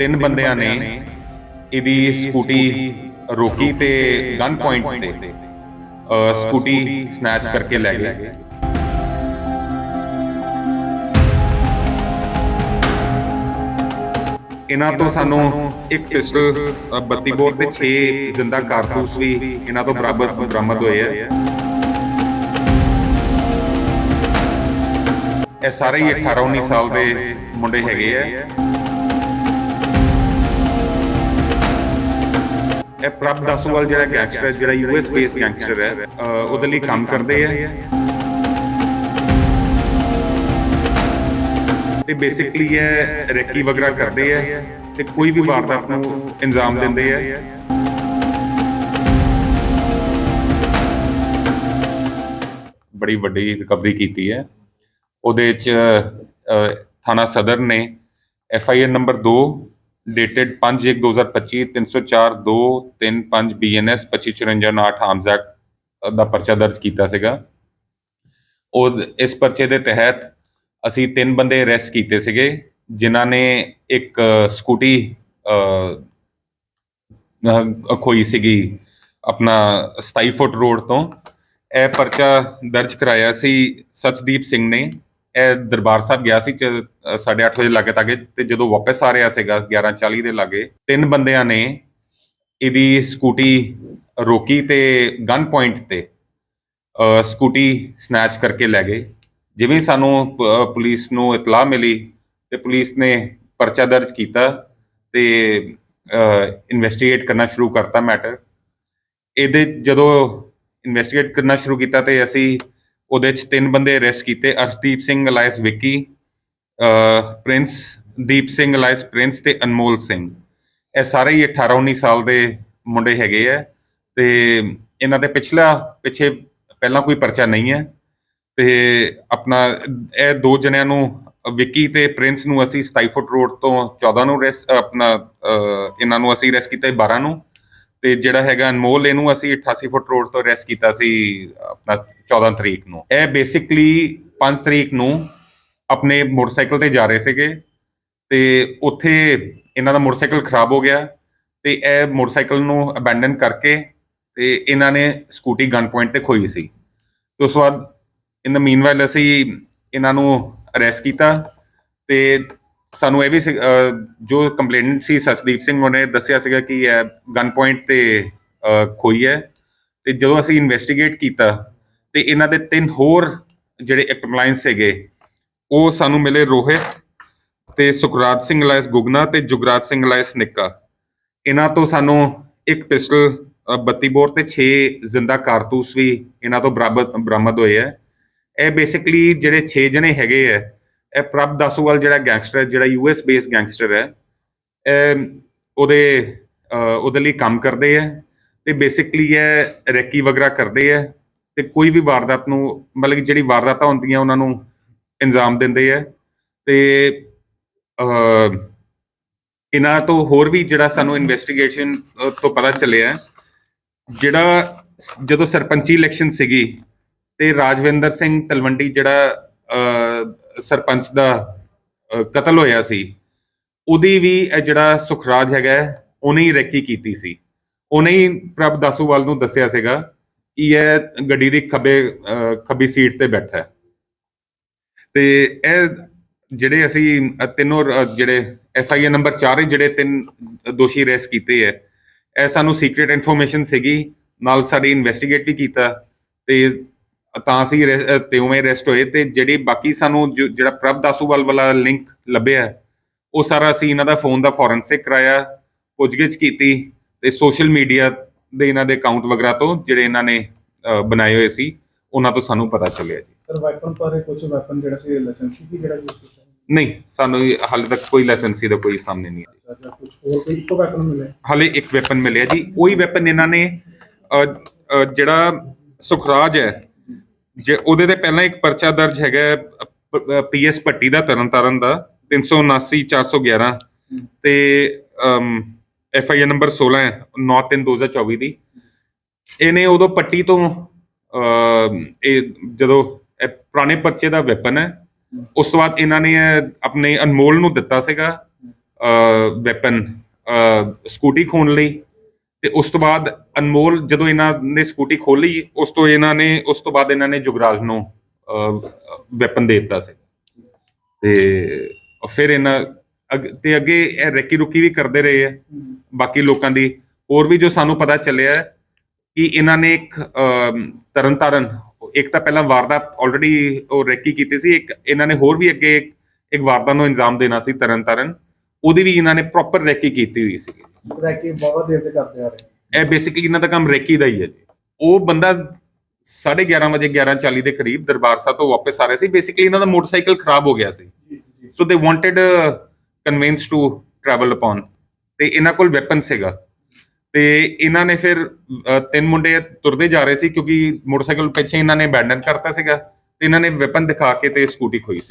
ਤਿੰਨ ਬੰਦਿਆਂ ਨੇ ਇਹਦੀ ਸਕੂਟੀ ਰੋਕੀ ਤੇ ਗਨ ਪੁਆਇੰਟ ਤੇ ਸਕੂਟੀ ਸਨੈਚ ਕਰਕੇ ਲੈ ਗਏ। ਇਹਨਾਂ ਤੋਂ ਸਾਨੂੰ ਇੱਕ ਪਿਸਟਲ ਅ, 32 ਬੋਰ ਤੇ 6 ਜ਼ਿੰਦਾ ਕਾਰਤੂਸ ਵੀ ਇਹਨਾਂ ਤੋਂ ਬਰਾਬਰ ਬਰਾਮਦ ਹੋਏ ਆ। ਇਹ ਸਾਰੇ ਹੀ 18 19 ਸਾਲ ਦੇ ਮੁੰਡੇ ਹੈਗੇ ਆ। ਇਹ ਪ੍ਰਭ ਦਸੂਵਾਲ ਜਿਹੜਾ ਗੈਂਗਸਟਰ ਜਿਹੜਾ ਯੂਐਸ ਬੇਸ ਗੈਂਗਸਟਰ ਹੈ ਉਹਦੇ ਲਈ ਕੰਮ ਕਰਦੇ ਆ। ਤੇ ਬੇਸਿਕਲੀ ਇਹ ਰੈਕੀ ਵਗੈਰਾ ਕਰਦੇ ਆ ਤੇ ਕੋਈ ਵੀ ਵਾਰਦਾਤ ਨੂੰ ਇੰਜਾਮ ਦਿੰਦੇ ਆ। ਬੜੀ ਵੱਡੀ ਰਿਕਵਰੀ ਕੀਤੀ ਹੈ। ਉਹਦੇ ਚ ਥਾਣਾ ਸਦਰ ਨੇ F I R number 2 dated 5/1/2025 304 235 BNS 2554 arms act ਦਾ ਪਰਚਾ ਦਰਜ ਕੀਤਾ ਸੀਗਾ। ਉਹ ਇਸ ਪਰਚੇ ਦੇ ਤਹਿਤ ਅਸੀਂ ਤਿੰਨ ਬੰਦੇ ਅਰੈਸਟ ਕੀਤੇ ਸੀਗੇ, ਜਿਨ੍ਹਾਂ ਨੇ ਇੱਕ ਸਕੂਟੀ ਖੋਈ ਸੀਗੀ ਆਪਣਾ 27 ਫੁੱਟ ਰੋਡ ਤੋਂ। ਇਹ ਪਰਚਾ ਦਰਜ ਕਰਾਇਆ ਸੀ ਸਚਦੀਪ ਸਿੰਘ ਨੇ। ਇਹ ਦਰਬਾਰ ਸਾਹਿਬ ਗਿਆ ਸੀ 8:30 ਵਜੇ ਲਾਗੇ ਤਾਗੇ ਤੇ ਜਦੋਂ ਵਾਪਸ ਆ ਰਿਹਾ ਸੀਗਾ 11:40 ਦੇ ਲਾਗੇ, ਤਿੰਨ ਬੰਦਿਆਂ ਨੇ ਇਹਦੀ ਸਕੂਟੀ ਰੋਕੀ ਤੇ ਗਨ ਪੁਆਇੰਟ ਤੇ ਸਕੂਟੀ ਸਨੈਚ ਕਰਕੇ ਲੈ ਗਏ। ਜਿਵੇਂ ਸਾਨੂੰ ਪੁਲਿਸ ਨੂੰ ਇਤਲਾਹ ਮਿਲੀ ਤੇ ਪੁਲਿਸ ਨੇ ਪਰਚਾ ਦਰਜ ਕੀਤਾ ਤੇ ਇਨਵੈਸਟੀਗੇਟ ਕਰਨਾ ਸ਼ੁਰੂ ਕਰਤਾ ਮੈਟਰ ਇਹਦੇ, ਜਦੋਂ ਇਨਵੈਸਟੀਗੇਟ ਕਰਨਾ ਸ਼ੁਰੂ ਕੀਤਾ ਤੇ ਅਸੀਂ ਉਹਦੇ ਚ ਤਿੰਨ ਬੰਦੇ ਅਰੈਸਟ ਕੀਤੇ, ਅਰਸ਼ਦੀਪ ਸਿੰਘ ਅਲਾਇਸ ਵਿੱਕੀ ਪ੍ਰਿੰਸ, ਦੀਪ ਸਿੰਘ ਅਲਾਇਸ ਪ੍ਰਿੰਸ ਤੇ ਅਨਮੋਲ ਸਿੰਘ। ਇਹ ਸਾਰੇ ਹੀ 18 19 ਸਾਲ ਦੇ ਮੁੰਡੇ ਹੈਗੇ ਆ ਤੇ ਇਹਨਾਂ ਦੇ ਪਿਛਲਾ, ਪਿੱਛੇ ਪਹਿਲਾਂ ਕੋਈ ਪਰਚਾ ਨਹੀਂ ਹੈ ਤੇ ਆਪਣਾ ਇਹ ਦੋ ਜਣਿਆਂ ਨੂੰ, ਵਿੱਕੀ ਤੇ ਪ੍ਰਿੰਸ ਨੂੰ ਅਸੀਂ 27 ਫੁੱਟ ਰੋਡ ਤੋਂ 14 ਨੂੰ ਰੈਸ ਆਪਣਾ ਇਹਨਾਂ ਨੂੰ ਅਸੀਂ ਰੈਸ ਕੀਤਾ ਸੀ 12 ਨੂੰ ਤੇ ਜਿਹੜਾ ਹੈਗਾ ਅਨਮੋਲ, ਇਹਨੂੰ ਅਸੀਂ 88 ਫੁੱਟ ਰੋਡ ਤੋਂ ਰੈਸ ਕੀਤਾ ਸੀ 14 ਤਰੀਕ ਨੂੰ। ਇਹ ਬੇਸਿਕਲੀ 5 ਤਰੀਕ ਨੂੰ ਆਪਣੇ ਮੋਟਰਸਾਈਕਲ ਤੇ ਜਾ ਰਹੇ ਸੀਗੇ ਤੇ ਉੱਥੇ ਇਹਨਾਂ ਦਾ ਮੋਟਰਸਾਈਕਲ ਖਰਾਬ ਹੋ ਗਿਆ ਤੇ ਇਹ ਮੋਟਰਸਾਈਕਲ ਨੂੰ ਅਬੈਂਡਨ ਕਰਕੇ ਤੇ ਇਹਨਾਂ ਨੇ ਸਕੂਟੀ ਗਨ ਪੁਆਇੰਟ ਤੇ ਖੋਈ ਸੀ। ਤੇ ਉਸ ਤੋਂ ਬਾਅਦ ਇਨ ਦਾ ਮੀਨਵਾਈਲ ਅਸੀਂ ਇਹਨਾਂ ਨੂੰ ਅਰੈਸਟ ਕੀਤਾ ਤੇ ਸਾਨੂੰ ਇਹ ਵੀ ਸੀ- ਜੋ ਕੰਪਲੇਨੈਂਟ ਸੀ ਸਸਦੀਪ ਸਿੰਘ, ਉਹਨੇ ਦੱਸਿਆ ਸੀਗਾ ਕਿ ਇਹ ਗਨ ਪੁਆਇੰਟ ਤੇ ਖੋਈ ਹੈ ਤੇ ਜਦੋਂ ਅਸੀਂ ਇਨਵੈਸਟੀਗੇਟ ਕੀਤਾ ਤੇ ਇਹਨਾਂ ਦੇ ਤਿੰਨ ਹੋਰ ਜਿਹੜੇ ਐਕਟਮਲਾਈਨਸ ਹੈਗੇ ਉਹ ਸਾਨੂੰ ਮਿਲੇ ਰੋਹਿਤ ਤੇ ਸੁਖਰਾਜ ਸਿੰਘ ਲਾਇਸ ਗੁਗਨਾ ਤੇ ਜੁਗਰਾਜ ਸਿੰਘ ਲਾਇਸ ਨਿੱਕਾ। ਇਹਨਾਂ ਤੋਂ ਸਾਨੂੰ ਇੱਕ ਪਿਸਟਲ ਅ, 32 ਬੋਰ ਤੇ 6 ਜ਼ਿੰਦਾ ਕਾਰਤੂਸ ਵੀ ਇਹਨਾਂ ਤੋਂ ਬਰਾਬਰ ਬਰਾਮਦ ਹੋਏ ਆ। ਇਹ ਬੇਸਿਕਲੀ ਜਿਹੜੇ 6 ਜਣੇ ਹੈਗੇ ਆ ਇਹ ਪ੍ਰਭ ਦਸੂਵਾਲ ਜਿਹੜਾ ਗੈਂਗਸਟਰ ਹੈ ਜਿਹੜਾ ਯੂਐਸ ਬੇਸ ਗੈਂਗਸਟਰ ਹੈ ਇਹ ਉਹਦੇ ਉਹਦੇ ਲਈ ਕੰਮ ਕਰਦੇ ਆ ਤੇ ਬੇਸਿਕਲੀ ਇਹ ਰੈਕੀ ਵਗੈਰਾ ਕਰਦੇ ਆ। ਤੇ ਕੋਈ ਵੀ ਵਾਰਦਾਤ ਨੂੰ ਮਤਲਬ ਕਿ ਜਿਹੜੀ ਵਾਰਦਾਤਾਂ ਹੁੰਦੀਆਂ ਉਹਨਾਂ ਨੂੰ ਇੰਜਾਮ ਦਿੰਦੇ ਆ। ਤੇ ਅ, ਇਹਨਾਂ ਤੋਂ ਹੋਰ ਵੀ ਜਿਹੜਾ ਸਾਨੂੰ ਇਨਵੈਸਟੀਗੇਸ਼ਨ ਤੋਂ ਪਤਾ ਚੱਲਿਆ ਜਿਹੜਾ ਜਦੋਂ ਸਰਪੰਚੀ ਇਲੈਕਸ਼ਨ ਸੀਗੀ ਤੇ ਰਾਜਵਿੰਦਰ ਸਿੰਘ ਤਲਵੰਡੀ ਜਿਹੜਾ ਸਰਪੰਚ ਦਾ ਕਤਲ ਹੋਇਆ ਸੀ ਉਹਦੀ ਵੀ ਇਹ ਜਿਹੜਾ ਸੁਖਰਾਜ ਹੈਗਾ ਉਹਨੇ ਹੀ ਰੈਕੀ ਕੀਤੀ ਸੀ। ਉਹਨੇ ਹੀ ਪ੍ਰਭ ਦਾਸੂਵਾਲ ਨੂੰ ਦੱਸਿਆ ਸੀਗਾ ਕਿ ਇਹ ਗੱਡੀ ਦੀ ਖੱਬੇ ਖੱਬੀ ਸੀਟ ਤੇ ਬੈਠਾ ਹੈ। ਤੇ ਇਹ ਜਿਹੜੇ ਅਸੀਂ ਅ, ਤਿੰਨੋਂ ਜਿਹੜੇ ਐਫ ਆਈ ਆਰ ਨੰਬਰ 4 ਜਿਹੜੇ ਤਿੰਨ ਦੋਸ਼ੀ ਅਰੈਸਟ ਕੀਤੇ ਹੈ ਇਹ ਸਾਨੂੰ ਸੀਕ੍ਰੀਟ ਇਨਫੋਰਮੇਸ਼ਨ ਸੀਗੀ ਨਾਲ ਸਾਡੀ ਇਨਵੈਸਟੀਗੇਟ ਵੀ ਕੀਤਾ ਤੇ ਤਾਂ ਅਸੀਂ arrest- ਅ, ਅਰੈਸਟ ਹੋਏ ਤੇ ਜਿਹੜੀ ਬਾਕੀ ਸਾਨੂੰ ਜੋ- ਜਿਹੜਾ ਪ੍ਰਭ ਦਾਸੂਵਾਲ ਵਾਲਾ ਲਿੰਕ ਲੱਭਿਆ ਉਹ ਸਾਰਾ ਅਸੀਂ ਇਹਨਾਂ ਦਾ ਫੋਨ ਦਾ ਫੋਰੈਂਸਿਕ ਕਰਾਇਆ ਪੁੱਛਗਿੱਛ ਕੀਤੀ ਤੇ ਸੋਸ਼ਲ ਮੀਡੀਆ ਦੇ ਇਹਨਾਂ ਦੇ ਅਕਾਊਂਟ ਵਗੈਰਾ ਤੋਂ ਜਿਹੜੇ ਇਹਨਾਂ ਨੇ ਅ, ਬਣਾਏ ਹੋਏ ਸੀ ਉਹਨਾਂ ਤੋਂ ਸਾਨੂੰ ਪਤਾ ਚੱਲਿਆ ਜੀ। ਸਰ ਵੈਪਨ ਪਰ ਕੁਝ ਵੈਪਨ ਜਿਹੜਾ ਸੀ ਲਾਇਸੈਂਸੀ ਵੀ ਜਿਹੜਾ ਯੂਜ਼ ਕੀਤਾ ਨਹੀਂ ਸਾਨੂੰ ਇਹ ਹਾਲੇ ਤੱਕ ਕੋਈ ਲਾਇਸੈਂਸੀ ਦਾ ਕੋਈ ਸਾਹਮਣੇ ਨਹੀਂ ਆਇਆ। ਜਾਂ ਕੁਝ ਹੋਰ ਕੋਈ ਇੱਕੋ ਵੈਪਨ ਮਿਲਿਆ? ਹਾਲੇ ਇੱਕ ਵੈਪਨ ਮਿਲਿਆ ਜੀ। ਉਹੀ ਵੈਪਨ ਇਹਨਾਂ ਨੇ ਅ, ਅ, ਜਿਹੜਾ ਸੁਖਰਾਜ ਹੈ ਜੇ ਉਹਦੇ ਤੇ ਪਹਿਲਾਂ ਇੱਕ ਪਰਚਾ ਦਰਜ ਹੈਗਾ ਪੀਐਸ ਭੱਟੀ ਦਾ ਤਰਨਤਾਰਨ ਦਾ 379 411 ਤੇ ਐਫ ਆਈ ਆਰ ਨੰਬਰ 16 ਹੈ 9/3/2024 ਦੀ ਇਹਨੇ ਉਦੋਂ ਪੱਟੀ ਤੋਂ ਇਹ ਜਦੋਂ ਇਹ ਪੁਰਾਣੇ ਪਰਚੇ ਦਾ ਵੈਪਨ ਹੈ, ਉਸ ਤੋਂ ਬਾਅਦ ਇਹਨਾਂ ਨੇ ਆਪਣੇ ਅਨਮੋਲ ਨੂੰ ਦਿੱਤਾ ਸੀਗਾ ਵੈਪਨ ਸਕੂਟੀ ਖੋਣ ਲਈ। ਤੇ ਉਸ ਤੋਂ ਬਾਅਦ ਅਨਮੋਲ ਜਦੋਂ ਇਹਨਾਂ ਨੇ ਸਕੂਟੀ ਖੋਲੀ ਉਸ ਤੋਂ ਇਹਨਾਂ ਨੇ, ਉਸ ਤੋਂ ਬਾਅਦ ਇਹਨਾਂ ਨੇ ਜੁਗਰਾਜ ਨੂੰ ਵੈਪਨ ਦੇ ਦਿੱਤਾ ਸੀ। ਤੇ ਫਿਰ ਇਹਨਾਂ ਅੱਗ- ਤੇ ਅੱਗੇ ਇਹ ਰੈਕੀ ਰੁਕੀ ਵੀ ਕਰਦੇ ਰਹੇ ਆ ਬਾਕੀ ਲੋਕਾਂ ਦੀ। ਹੋਰ ਵੀ ਜੋ ਸਾਨੂੰ ਪਤਾ ਚੱਲਿਆ ਹੈ ਕਿ ਇਹਨਾਂ ਨੇ ਇੱਕ ਤਰਨਤਾਰਨ ਇੱਕ ਤਾਂ ਪਹਿਲਾਂ ਵਾਰਦਾਤ ਆਲਰੇਡੀ ਉਹ ਰੈਕੀ ਕੀਤੀ ਸੀ ਇੱਕ ਇਹਨਾਂ ਨੇ ਹੋਰ ਵੀ ਅੱਗੇ ਇੱਕ- ਇੱਕ ਵਾਰਦਾਤ ਨੂੰ ਇੰਜਾਮ ਦੇਣਾ ਸੀ ਤਰਨਤਾਰਨ ਉਹਦੀ ਵੀ ਇਹਨਾਂ ਨੇ ਪ੍ਰੋਪਰ ਰੈਕੀ ਕੀਤੀ ਹੋਈ ਸੀ ਰੈਕੀ ਬਹੁਤ ਦੇਰ ਤੇ ਕਰਦੇ ਆ ਰਹੇ। ਇਹ ਬੇਸਿਕਲੀ ਇਹਨਾਂ ਦਾ ਕੰਮ ਰੈਕੀ ਦਾ ਹੀ ਹੈ ਜੀ। ਉਹ ਬੰਦਾ 11:30 ਵਜੇ 11:40 ਦੇ ਕਰੀਬ ਦਰਬਾਰ ਸਾਹਿਬ ਤੋਂ ਵਾਪਸ ਆ ਰਿਹਾ ਸੀ। ਬੇਸਿਕਲੀ ਇਹਨਾਂ ਦਾ ਮੋਟਰਸਾਈਕਲ ਖਰਾਬ ਹੋ ਗਿਆ ਸੀ। ਜੀ ਜੀ। So they wanted convince to travel upon ਤੇ ਇਹਨਾਂ ਕੋਲ ਵੈਪਨ ਸੀਗਾ। ਤੇ ਇਹਨਾਂ ਨੇ ਫਿਰ ਤਿੰਨ ਮੁੰਡੇ ਤੁਰਦੇ ਜਾ ਰਹੇ ਸੀ ਕਿਉਂਕਿ ਮੋਟਰਸਾਈਕਲ ਪਿੱਛੇ ਇਹਨਾਂ ਨੇ ਅਬੈਂਡਨ ਕਰਤਾ ਸੀਗਾ ਤੇ ਇਹਨਾਂ ਨੇ ਵੈਪਨ ਦਿਖਾ ਕੇ ਤੇ ਸਕੂਟੀ ਖੋਈ ਸੀ।